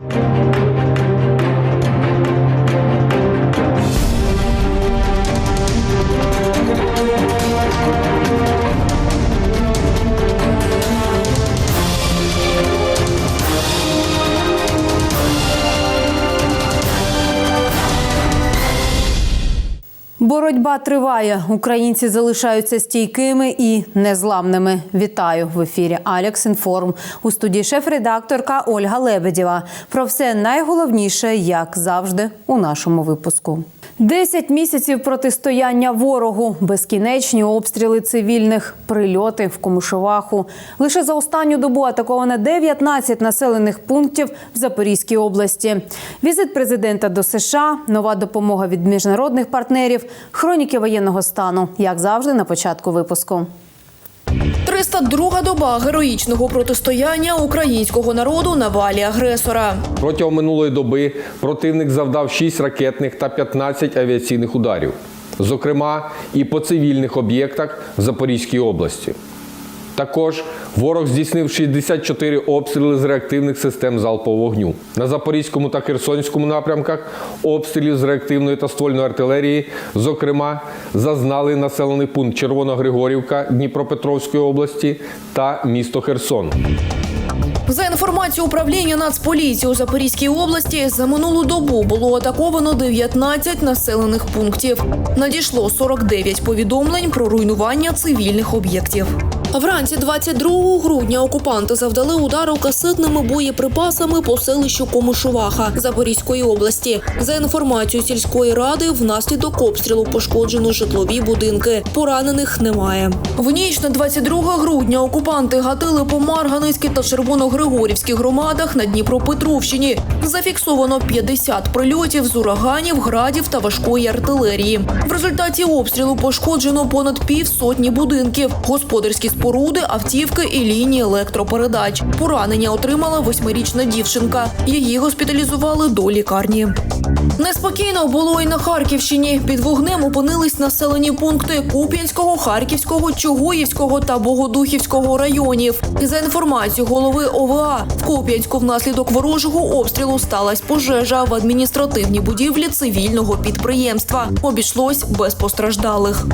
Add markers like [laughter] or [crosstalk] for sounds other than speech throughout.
you. Боротьба триває. Українці залишаються стійкими і незламними. Вітаю в ефірі Алекс Інформ. У студії шеф-редакторка Ольга Лебедєва. Про все найголовніше, як завжди, у нашому випуску. Десять місяців протистояння ворогу, безкінечні обстріли цивільних, прильоти в Комишеваху. Лише за останню добу атаковано 19 населених пунктів в Запорізькій області. Візит президента до США, нова допомога від міжнародних партнерів, хроніки воєнного стану, як завжди, на початку випуску. 302 доба героїчного протистояння українського народу на валі агресора. Протягом минулої доби противник завдав 6 ракетних та 15 авіаційних ударів, зокрема і по цивільних об'єктах в Запорізькій області. Також ворог здійснив 64 обстріли з реактивних систем залпового вогню. На Запорізькому та Херсонському напрямках обстрілів з реактивної та ствольної артилерії, зокрема, зазнали населений пункт Червоногригорівка Дніпропетровської області та місто Херсон. За інформацією управління Нацполіції у Запорізькій області, за минулу добу було атаковано 19 населених пунктів. Надійшло 49 повідомлень про руйнування цивільних об'єктів. Вранці 22 грудня окупанти завдали удару касетними боєприпасами по селищу Комишуваха Запорізької області. За інформацією сільської ради, внаслідок обстрілу пошкоджено житлові будинки. Поранених немає. В ніч на 22 грудня окупанти гатили по Марганицькій та Червоногригорівській громадах на Дніпропетровщині. Зафіксовано 50 прильотів з ураганів, градів та важкої артилерії. В результаті обстрілу пошкоджено понад півсотні будинків, господарські споруди, автівки і лінії електропередач. Поранення отримала восьмирічна дівчинка. Її госпіталізували до лікарні. Неспокійно було і на Харківщині. Під вогнем опинились населені пункти Куп'янського, Харківського, Чугуївського та Богодухівського районів. За інформацією голови ОВА, в Куп'янську внаслідок ворожого обстрілу сталася пожежа в адміністративній будівлі цивільного підприємства. Обійшлось без постраждалих.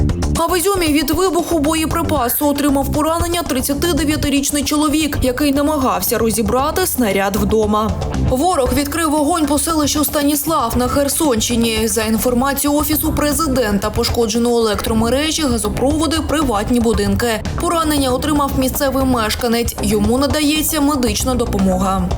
А в Ізюмі від вибуху боєприпасу отримав поранення 39-річний чоловік, який намагався розібрати снаряд вдома. Ворог відкрив вогонь по селищу Станіслав на Херсонщині. За інформацією офісу президента, пошкоджено електромережі, газопроводи, приватні будинки. Поранення отримав місцевий мешканець. Йому надається медична допомога.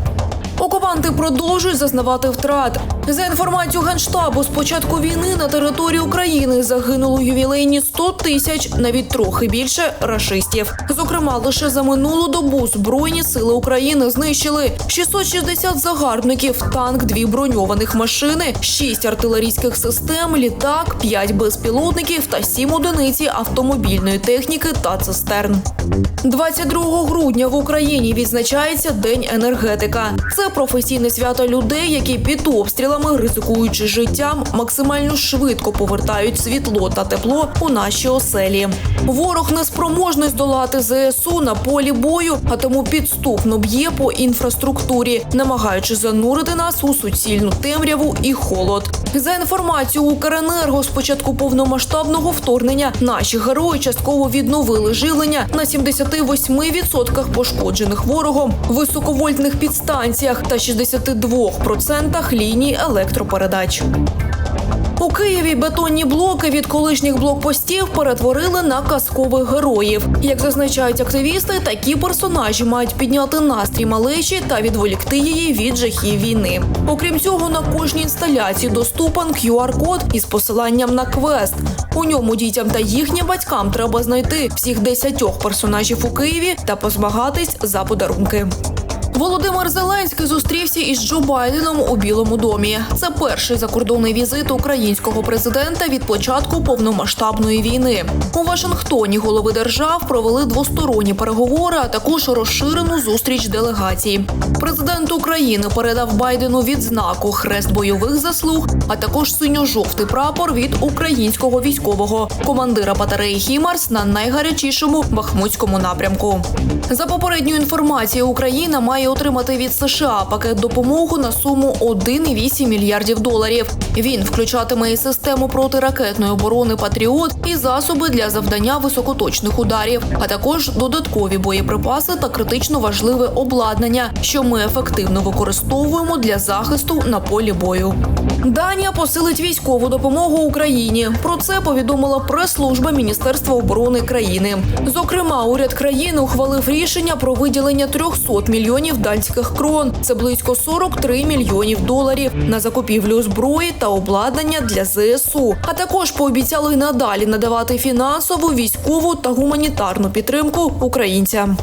Окупанти продовжують зазнавати втрат. За інформацією генштабу, з початку війни на території України загинуло ювілейні 100 тисяч, навіть трохи більше рашистів. Зокрема, лише за минулу добу збройні сили України знищили 660 загарбників, танк, дві броньованих машини, 6 артилерійських систем, літак, 5 безпілотників та 7 одиниці автомобільної техніки та цистерн. 22 грудня в Україні відзначається День енергетика. Це професійне свято людей, які під обстрілами, ризикуючи життям, максимально швидко повертають світло та тепло у наші оселі. Ворог неспроможний здолати ЗСУ на полі бою, а тому підступно б'є по інфраструктурі, намагаючи занурити нас у суцільну темряву і холод. За інформацією Укренерго, з початку повномасштабного вторгнення наші герої частково відновили живлення на 78% пошкоджених ворогом високовольтних підстанціях та 62% ліній електропередач. У Києві бетонні блоки від колишніх блокпостів перетворили на казкових героїв. Як зазначають активісти, такі персонажі мають підняти настрій малечі та відволікти її від жахів війни. Окрім цього, на кожній інсталяції доступен QR-код із посиланням на квест. У ньому дітям та їхнім батькам треба знайти всіх десятьох персонажів у Києві та позмагатись за подарунки. Володимир Зеленський зустрівся із Джо Байденом у Білому домі. Це перший закордонний візит українського президента від початку повномасштабної війни. У Вашингтоні голови держав провели двосторонні переговори, а також розширену зустріч делегацій. Президент України передав Байдену відзнаку хрест бойових заслуг, а також синьо-жовтий прапор від українського військового командира батареї Хімарс на найгарячішому бахмутському напрямку. За попередньою інформацією, Україна має має отримати від США пакет допомоги на суму 1,8 мільярдів доларів. Він включатиме і систему протиракетної оборони Патріот і засоби для завдання високоточних ударів, а також додаткові боєприпаси та критично важливе обладнання, що ми ефективно використовуємо для захисту на полі бою. Данія посилить військову допомогу Україні. Про це повідомила прес-служба Міністерства оборони країни. Зокрема, уряд країни ухвалив рішення про виділення 300 мільйонів датських крон. Це близько 43 мільйонів доларів на закупівлю зброї та обладнання для ЗСУ. А також пообіцяли надалі надавати фінансову, військову та гуманітарну підтримку українцям.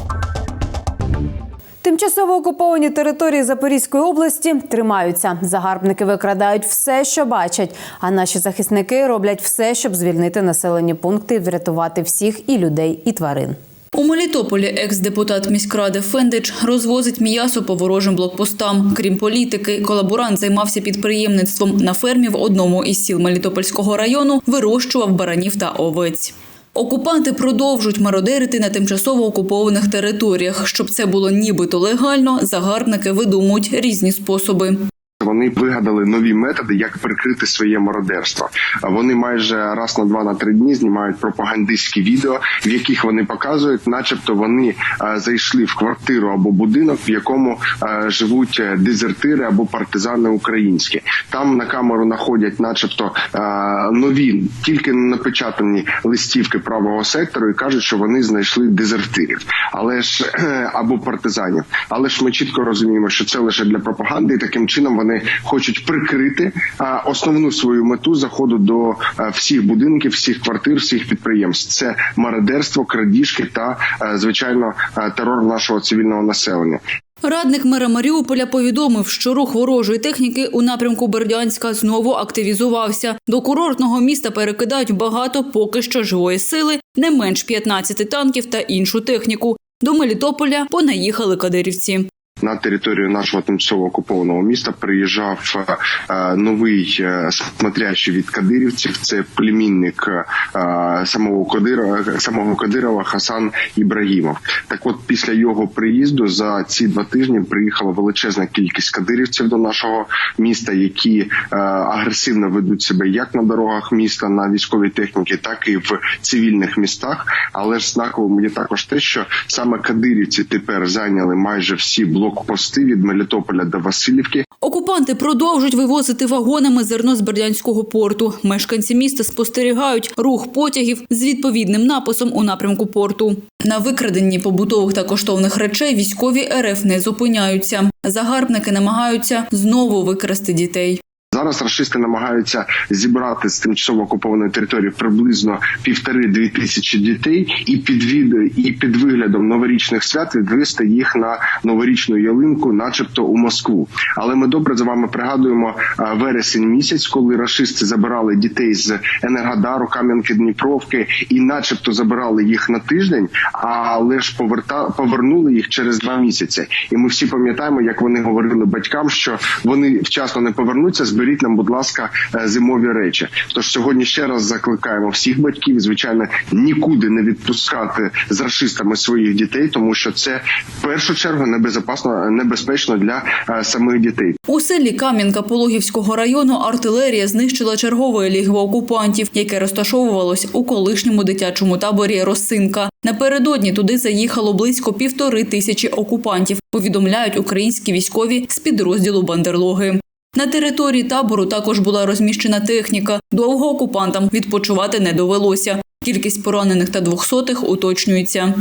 Тимчасово окуповані території Запорізької області тримаються. Загарбники викрадають все, що бачать. А наші захисники роблять все, щоб звільнити населені пункти врятувати всіх і людей, і тварин. У Мелітополі екс-депутат міськради Фендич розвозить м'ясо по ворожим блокпостам. Крім політики, колаборант займався підприємництвом на фермі в одному із сіл Мелітопольського району, вирощував баранів та овець. Окупанти продовжують мародерити на тимчасово окупованих територіях. Щоб це було нібито легально, загарбники видумують різні способи. Вони вигадали нові методи, як прикрити своє мародерство. Вони майже раз на два на три дні знімають пропагандистські відео, в яких вони показують, начебто вони е, зайшли в квартиру або будинок, в якому е, живуть е, дезертири або партизани українські. Там на камеру знаходять, начебто, нові, тільки напечатані листівки правого сектору і кажуть, що вони знайшли дезертирів, але ж або партизанів. Але ж ми чітко розуміємо, що це лише для пропаганди, і таким чином вони хочуть прикрити основну свою мету заходу до всіх будинків, всіх квартир, всіх підприємств. Це мародерство, крадіжки та звичайно терор нашого цивільного населення. Радник мера Маріуполя повідомив, що рух ворожої техніки у напрямку Бердянська знову активізувався. До курортного міста перекидають багато поки що живої сили, не менш 15 танків та іншу техніку. До Мелітополя понаїхали кадирівці. На територію нашого тимчасово окупованого міста приїжджав е, е, новий е, смотрящий від кадирівців. Це племінник самого Кадирова, самого Кадирова Хасан Ібрагімов. Так, от після його приїзду за ці два тижні приїхала величезна кількість кадирівців до нашого міста, які агресивно ведуть себе як на дорогах міста на військовій техніці, так і в цивільних містах. Але ж знаковим є також те, що саме кадирівці тепер зайняли майже всі блокпости від Мелітополя до Васильівки. Окупанти продовжують вивозити вагонами зерно з Бердянського порту. Мешканці міста спостерігають рух потягів з відповідним написом у напрямку порту. На викраденні побутових та коштовних речей військові РФ не зупиняються. Загарбники намагаються знову викрасти дітей. Зараз рашисти намагаються зібрати з тимчасово окупованої території приблизно півтори-дві тисячі дітей, і під від і під виглядом новорічних свят відвести їх на новорічну ялинку, начебто у Москву. Але ми добре за вами пригадуємо а, вересень місяць, коли рашисти забирали дітей з Енергодару, Кам'янки, Дніпровки, і, начебто, забирали їх на тиждень, але ж поверта повернули їх через два місяці. І ми всі пам'ятаємо, як вони говорили батькам, що вони вчасно не повернуться. Зберіть нам, будь ласка, е, зимові речі. Тож сьогодні ще раз закликаємо всіх батьків, звичайно, нікуди не відпускати з рашистами своїх дітей, тому що це в першу чергу небезпечно небезпечно для е, самих дітей. У селі Кам'янка Пологівського району артилерія знищила чергове лігво окупантів, яке розташовувалось у колишньому дитячому таборі Росинка. Напередодні туди заїхало близько півтори тисячі окупантів. Повідомляють українські військові з підрозділу Бандерлоги. На території табору також була розміщена техніка. Довго окупантам відпочивати не довелося. Кількість поранених та двохсотих уточнюється.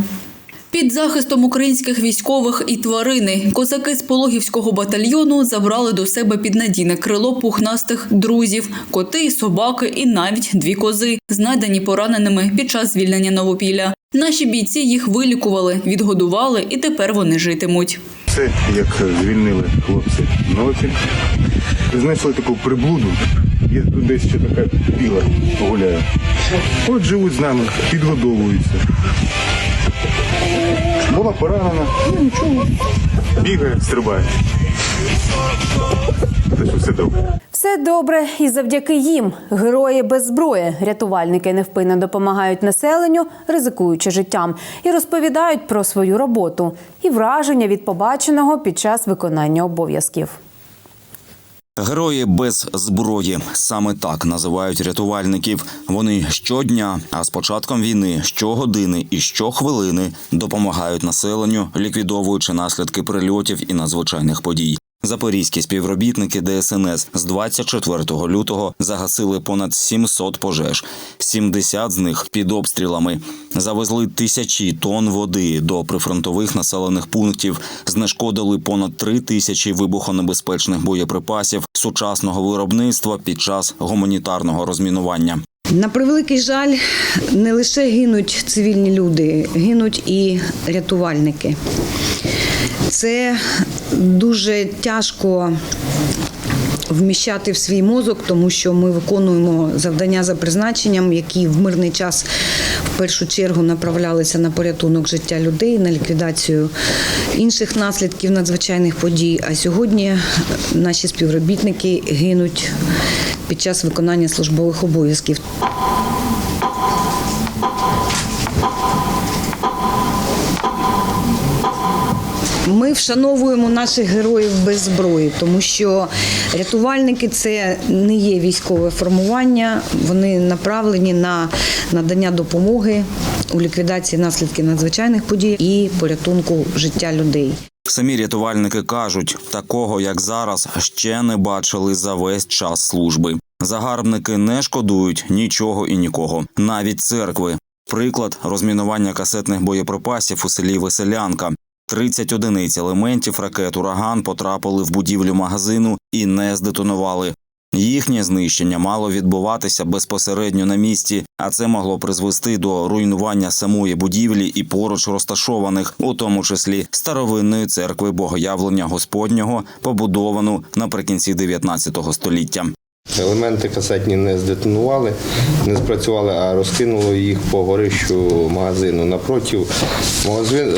Під захистом українських військових і тварини козаки з пологівського батальйону забрали до себе під надійне крило пухнастих друзів, коти, собаки і навіть дві кози, знайдені пораненими під час звільнення Новопілля. Наші бійці їх вилікували, відгодували, і тепер вони житимуть. Це як звільнили хлопці ночі. Знайшли таку приблуду. Є тут десь ще така біла гуляє. От живуть з нами, підгодовуються. Була поранена, ну нічого. Бігає, стрибає. Все добре. Все добре і завдяки їм. Герої без зброї. Рятувальники невпинно допомагають населенню, ризикуючи життям, і розповідають про свою роботу і враження від побаченого під час виконання обов'язків. Герої без зброї саме так називають рятувальників. Вони щодня, а з початком війни щогодини і щохвилини допомагають населенню, ліквідовуючи наслідки прильотів і надзвичайних подій. Запорізькі співробітники ДСНС з 24 лютого загасили понад 700 пожеж, 70 з них під обстрілами. Завезли тисячі тонн води до прифронтових населених пунктів, знешкодили понад три тисячі вибухонебезпечних боєприпасів сучасного виробництва під час гуманітарного розмінування. На превеликий жаль, не лише гинуть цивільні люди, гинуть і рятувальники. Це дуже тяжко вміщати в свій мозок, тому що ми виконуємо завдання за призначенням, які в мирний час в першу чергу направлялися на порятунок життя людей, на ліквідацію інших наслідків надзвичайних подій. А сьогодні наші співробітники гинуть під час виконання службових обов'язків. Ми вшановуємо наших героїв без зброї, тому що рятувальники це не є військове формування. Вони направлені на надання допомоги у ліквідації наслідків надзвичайних подій і порятунку життя людей. Самі рятувальники кажуть, такого як зараз ще не бачили за весь час служби. Загарбники не шкодують нічого і нікого, навіть церкви. Приклад розмінування касетних боєприпасів у селі Веселянка. 30 одиниць елементів ракет ураган потрапили в будівлю магазину і не здетонували. Їхнє знищення мало відбуватися безпосередньо на місці, а це могло призвести до руйнування самої будівлі і поруч розташованих, у тому числі старовинної церкви Богоявлення Господнього, побудовану наприкінці 19 століття. Елементи касетні не здетонували, не спрацювали, а розкинуло їх по горищу магазину. Напротив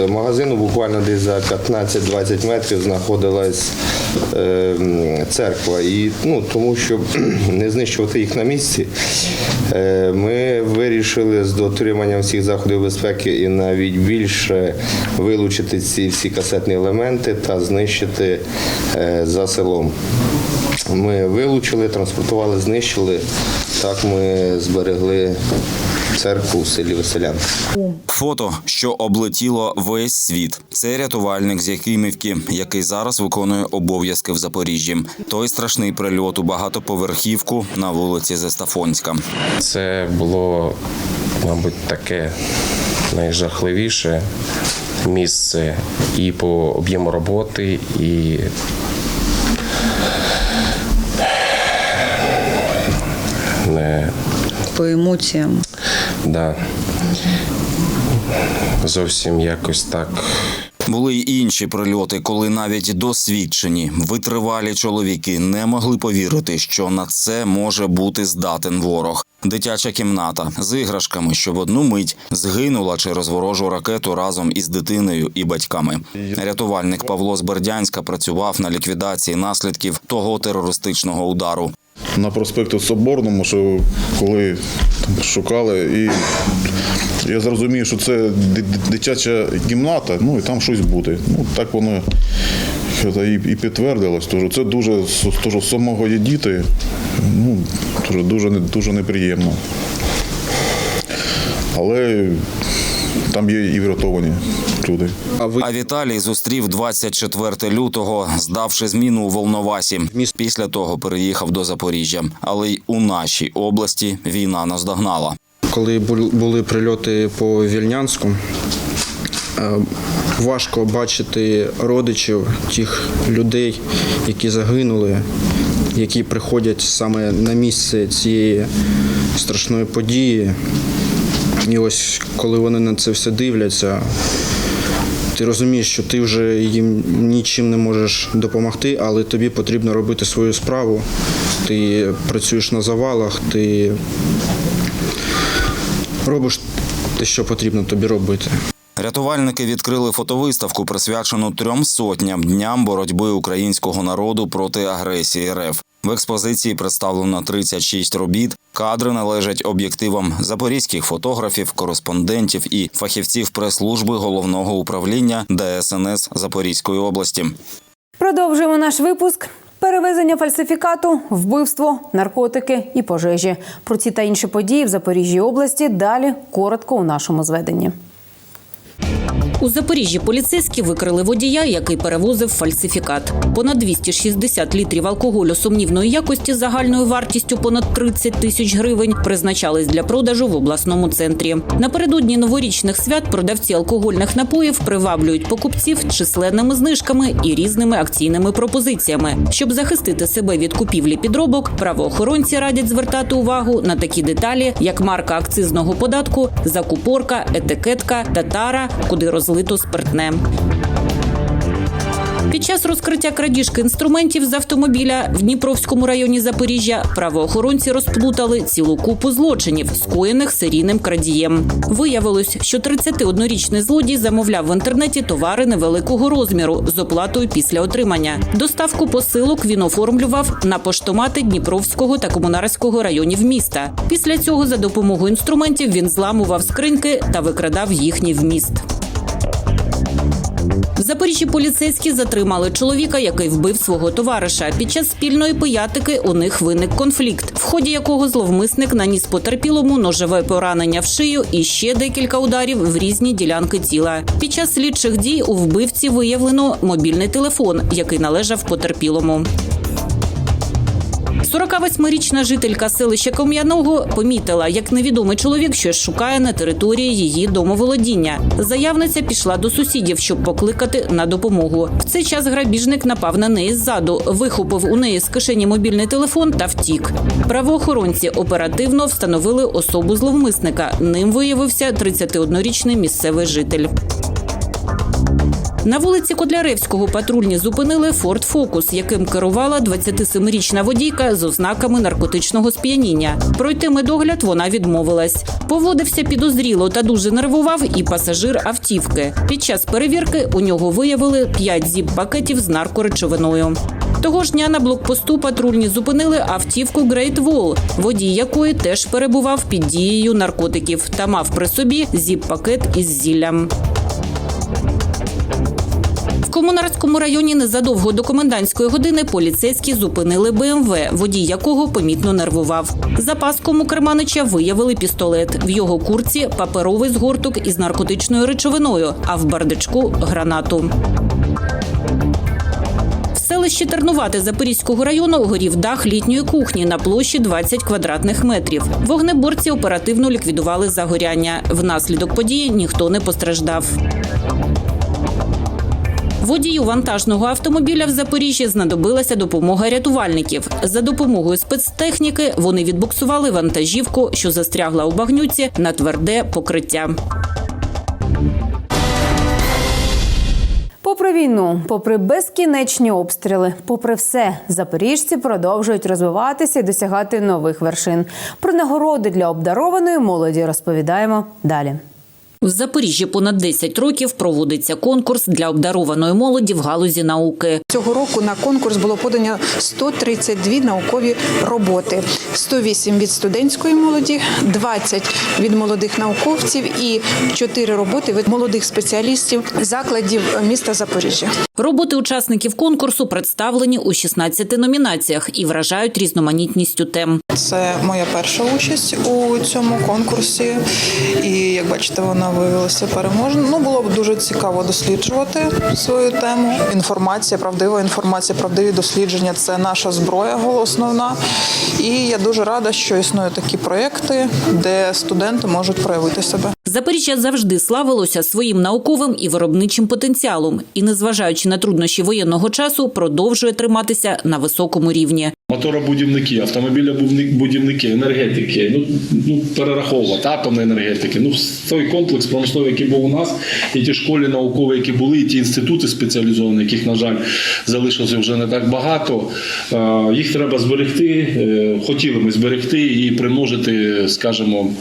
магазину, буквально десь за 15-20 метрів, знаходилась е, церква. І ну, тому, щоб [clears throat] не знищувати їх на місці, е, ми вирішили з дотриманням всіх заходів безпеки і навіть більше вилучити ці всі касетні елементи та знищити е, за селом. Ми вилучили, транспортували, знищили. Так ми зберегли церкву в селі Веселянка. Фото, що облетіло весь світ. Це рятувальник з Якимівки, який зараз виконує обов'язки в Запоріжжі. Той страшний прильот у багатоповерхівку на вулиці Зестафонська. Це було, мабуть, таке найжахливіше місце і по об'єму роботи, і По емоціям да, зовсім якось так Були й інші прильоти, коли навіть досвідчені витривалі чоловіки не могли повірити, що на це може бути здатен ворог. Дитяча кімната з іграшками, що в одну мить згинула через ворожу ракету разом із дитиною і батьками. Рятувальник Павло з Бердянська працював на ліквідації наслідків того терористичного удару. На проспекту Соборному, що коли шукали, і я зрозумів, що це ди- ди- дитяча кімната, ну і там щось буде. Ну так воно і, підтвердилось. Це дуже з самого є діти, ну дуже дуже неприємно. Але там є і врятовані люди. А Віталій зустрів 24 лютого, здавши зміну у Волновасі. Після того переїхав до Запоріжжя, але й у нашій області війна наздогнала. коли бу- були прильоти по Вільнянську, е, важко бачити родичів тих людей, які загинули, які приходять саме на місце цієї страшної події. І ось коли вони на це все дивляться, ти розумієш, що ти вже їм нічим не можеш допомогти, але тобі потрібно робити свою справу. Ти працюєш на завалах, ти робиш те, що потрібно тобі робити. Рятувальники відкрили фотовиставку, присвячену трьом сотням дням боротьби українського народу проти агресії РФ. В експозиції представлено 36 робіт. Кадри належать об'єктивам запорізьких фотографів, кореспондентів і фахівців прес-служби головного управління ДСНС Запорізької області. Продовжуємо наш випуск. Перевезення фальсифікату, вбивство, наркотики і пожежі. Про ці та інші події в Запоріжжі області далі коротко у нашому зведенні. У Запоріжжі поліцейські викрили водія, який перевозив фальсифікат. Понад 260 літрів алкоголю сумнівної якості загальною вартістю понад 30 тисяч гривень призначались для продажу в обласному центрі. Напередодні новорічних свят продавці алкогольних напоїв приваблюють покупців численними знижками і різними акційними пропозиціями. Щоб захистити себе від купівлі підробок, правоохоронці радять звертати увагу на такі деталі, як марка акцизного податку, закупорка, етикетка та тара, куди розлито спиртне. Під час розкриття крадіжки інструментів з автомобіля в Дніпровському районі Запоріжжя правоохоронці розплутали цілу купу злочинів, скоєних серійним крадієм. Виявилось, що 31-річний злодій замовляв в інтернеті товари невеликого розміру з оплатою після отримання. Доставку посилок він оформлював на поштомати Дніпровського та Комунарського районів міста. Після цього за допомогою інструментів він зламував скриньки та викрадав їхній вміст. В Запоріжжі поліцейські затримали чоловіка, який вбив свого товариша. Під час спільної пиятики у них виник конфлікт, в ході якого зловмисник наніс потерпілому ножеве поранення в шию і ще декілька ударів в різні ділянки тіла. Під час слідчих дій у вбивці виявлено мобільний телефон, який належав потерпілому. 48-річна жителька селища Кам'яного помітила, як невідомий чоловік щось шукає на території її домоволодіння. Заявниця пішла до сусідів, щоб покликати на допомогу. В цей час грабіжник напав на неї ззаду, вихопив у неї з кишені мобільний телефон та втік. Правоохоронці оперативно встановили особу зловмисника. Ним виявився 31-річний місцевий житель. На вулиці Котляревського патрульні зупинили Форд Фокус, яким керувала 27-річна водійка з ознаками наркотичного сп'яніння. Пройти медогляд вона відмовилась. Поводився підозріло та дуже нервував і пасажир автівки. Під час перевірки у нього виявили 5 зіп-пакетів з наркоречовиною. Того ж дня на блокпосту патрульні зупинили автівку Great Wall, водій якої теж перебував під дією наркотиків та мав при собі зіп-пакет із зіллям. Комунарському районі незадовго до комендантської години поліцейські зупинили БМВ, водій якого помітно нервував. За паском у Керманича виявили пістолет. В його курці паперовий згорток із наркотичною речовиною, а в бардачку гранату. Селищі Тернувати Запорізького району горів дах літньої кухні на площі 20 квадратних метрів. Вогнеборці оперативно ліквідували загоряння. Внаслідок події ніхто не постраждав. Водію вантажного автомобіля в Запоріжжі знадобилася допомога рятувальників. За допомогою спецтехніки вони відбуксували вантажівку, що застрягла у багнюці на тверде покриття. Попри війну, попри безкінечні обстріли, попри все, запоріжці продовжують розвиватися і досягати нових вершин. Про нагороди для обдарованої молоді розповідаємо далі. В Запоріжжі понад 10 років проводиться конкурс для обдарованої молоді в галузі науки. Цього року на конкурс було подано 132 наукові роботи: 108 від студентської молоді, 20 від молодих науковців і 4 роботи від молодих спеціалістів закладів міста Запоріжжя. Роботи учасників конкурсу представлені у 16 номінаціях і вражають різноманітністю тем. Це моя перша участь у цьому конкурсі, і як бачите, вона виявилася переможною. Ну було б дуже цікаво досліджувати свою тему. Інформація, правдива інформація, правдиві дослідження це наша зброя основна. І я дуже рада, що існують такі проекти, де студенти можуть проявити себе. Запоріжжя завжди славилося своїм науковим і виробничим потенціалом, і, незважаючи на труднощі воєнного часу, продовжує триматися на високому рівні. Моторобудівники, автомобілебудівники, енергетики, ну, ну перераховувати атомної енергетики. Ну, той комплекс промисловий, який був у нас, і ті школи наукові, які були, і ті інститути спеціалізовані, яких, на жаль, залишилося вже не так багато. Їх треба зберегти. е, Хотіли ми зберегти і примножити, скажімо,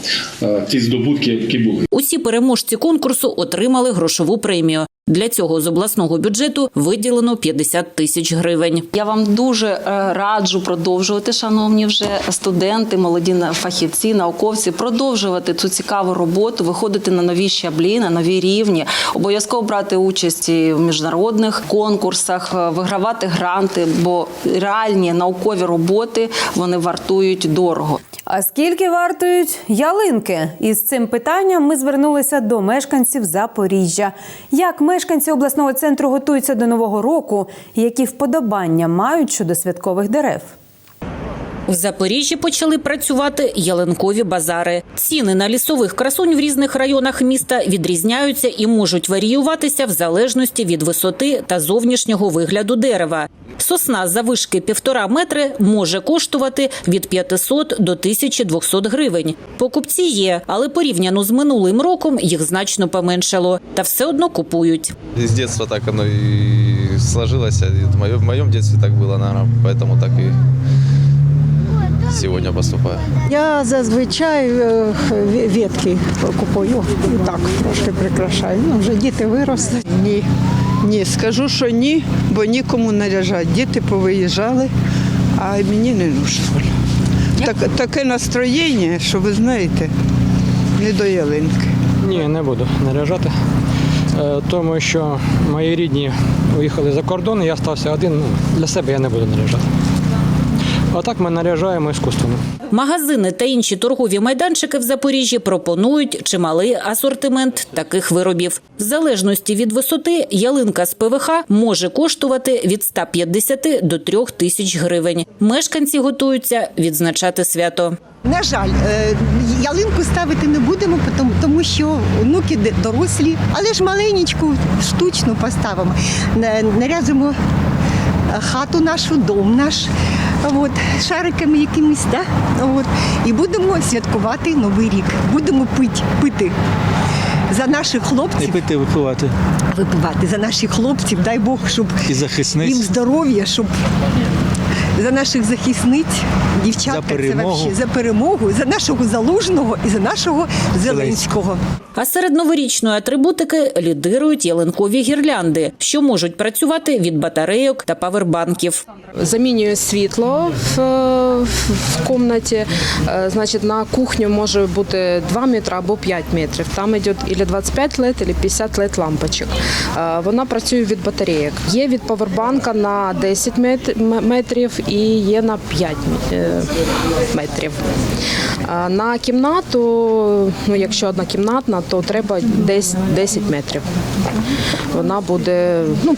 е, ті здобутки, які були. Усі переможці конкурсу отримали грошову премію. Для цього з обласного бюджету виділено 50 тисяч гривень. Я вам дуже е, раджу продовжувати, шановні вже студенти, молоді фахівці, науковці, продовжувати цю цікаву роботу, виходити на нові щаблі, на нові рівні, обов'язково брати участь в міжнародних конкурсах, е, вигравати гранти, бо реальні наукові роботи вони вартують дорого. А скільки вартують ялинки? Із цим питанням ми звернулися до мешканців Запоріжжя. Як мешканці обласного центру готуються до нового року, які вподобання мають щодо святкових дерев? В Запоріжжі почали працювати ялинкові базари. Ціни на лісових красунь в різних районах міста відрізняються і можуть варіюватися в залежності від висоти та зовнішнього вигляду дерева. Сосна завишки півтора метри може коштувати від 500 до 1200 гривень. Покупці є, але порівняно з минулим роком їх значно поменшало. Та все одно купують. С детства так оно и сложилось. И В моем детстве так было, наверное, поэтому так и сегодня поступаю. Я зазвичай е, ветки купую і так трошки прикрашаю. Ну, вже діти виросли. Ні, ні, скажу, що ні, бо нікому наряжати. Діти повиїжджали, а мені не нужно. Так, таке настроєння, що ви знаєте, не до ялинки. Ні, не буду наряжати, Е, тому що мої рідні уїхали за кордон, і я стався один. Ну, для себе я не буду наряжати. А так ми наряжаємо іскусственно. Магазини та інші торгові майданчики в Запоріжжі пропонують чималий асортимент таких виробів. В залежності від висоти ялинка з ПВХ може коштувати від 150 до 3 тисяч гривень. Мешканці готуються відзначати свято. На жаль, е, ялинку ставити не будемо, тому- тому що онуки дорослі, але ж маленьку штучну поставимо. На- Наряжемо хату нашу, дом наш, от, шариками якимись, да? от, і будемо святкувати Новий рік. Будемо пити, пити за наших хлопців. І пити випивати. Випивати за наших хлопців, дай Бог, щоб І захисниць. їм здоров'я, щоб за наших захисниць, дівчатка, За перемогу. це за перемогу, за нашого залужного і за нашого Зеленського. А серед новорічної атрибутики лідирують ялинкові гірлянди, що можуть працювати від батарейок та павербанків. замінює світло в, в кімнаті. Е, Значить, на кухню може бути 2 метри або 5 метрів. Там йде або 25 лет, або 50 лет лампочок. Е, Вона працює від батарейок. Є від павербанка на 10 мет- метрів і є на 5 е, метрів. На кімнату, ну якщо одна кімнатна, то треба десь 10 метрів. Вона буде ну,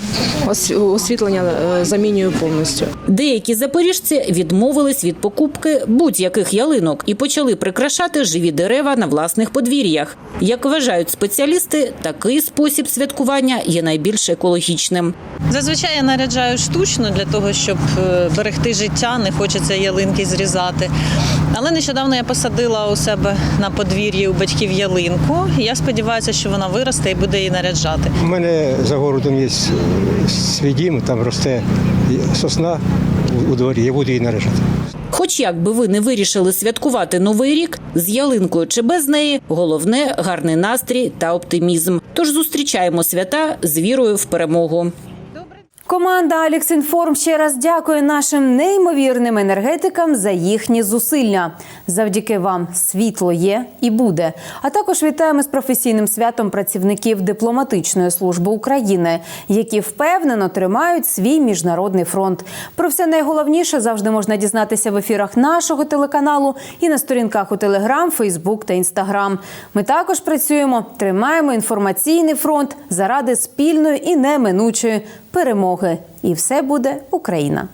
освітлення е, замінює повністю. Деякі запоріжці відмовились від покупки будь-яких ялинок і почали прикрашати живі дерева на власних подвір'ях. Як вважають спеціалісти, такий спосіб святкування є найбільш екологічним. Зазвичай я наряджаю штучно для того, щоб е, берегти життя, не хочеться ялинки зрізати. Але нещодавно я посадила у себе на подвір'ї у батьків ялинку. І я сподіваюся, що вона виросте і буде її наряджати. У мене за городом є свій дім, там росте сосна у дворі, я буду її наряжати. Хоч як би ви не вирішили святкувати новий рік з ялинкою чи без неї, головне гарний настрій та оптимізм. Тож зустрічаємо свята з вірою в перемогу. Команда Аліксінформ ще раз дякує нашим неймовірним енергетикам за їхні зусилля. Завдяки вам світло є і буде. А також вітаємо з професійним святом працівників дипломатичної служби України, які впевнено тримають свій міжнародний фронт. Про все найголовніше завжди можна дізнатися в ефірах нашого телеканалу і на сторінках у Телеграм, Фейсбук та Інстаграм. Ми також працюємо, тримаємо інформаційний фронт заради спільної і неминучої перемоги. І все буде Україна.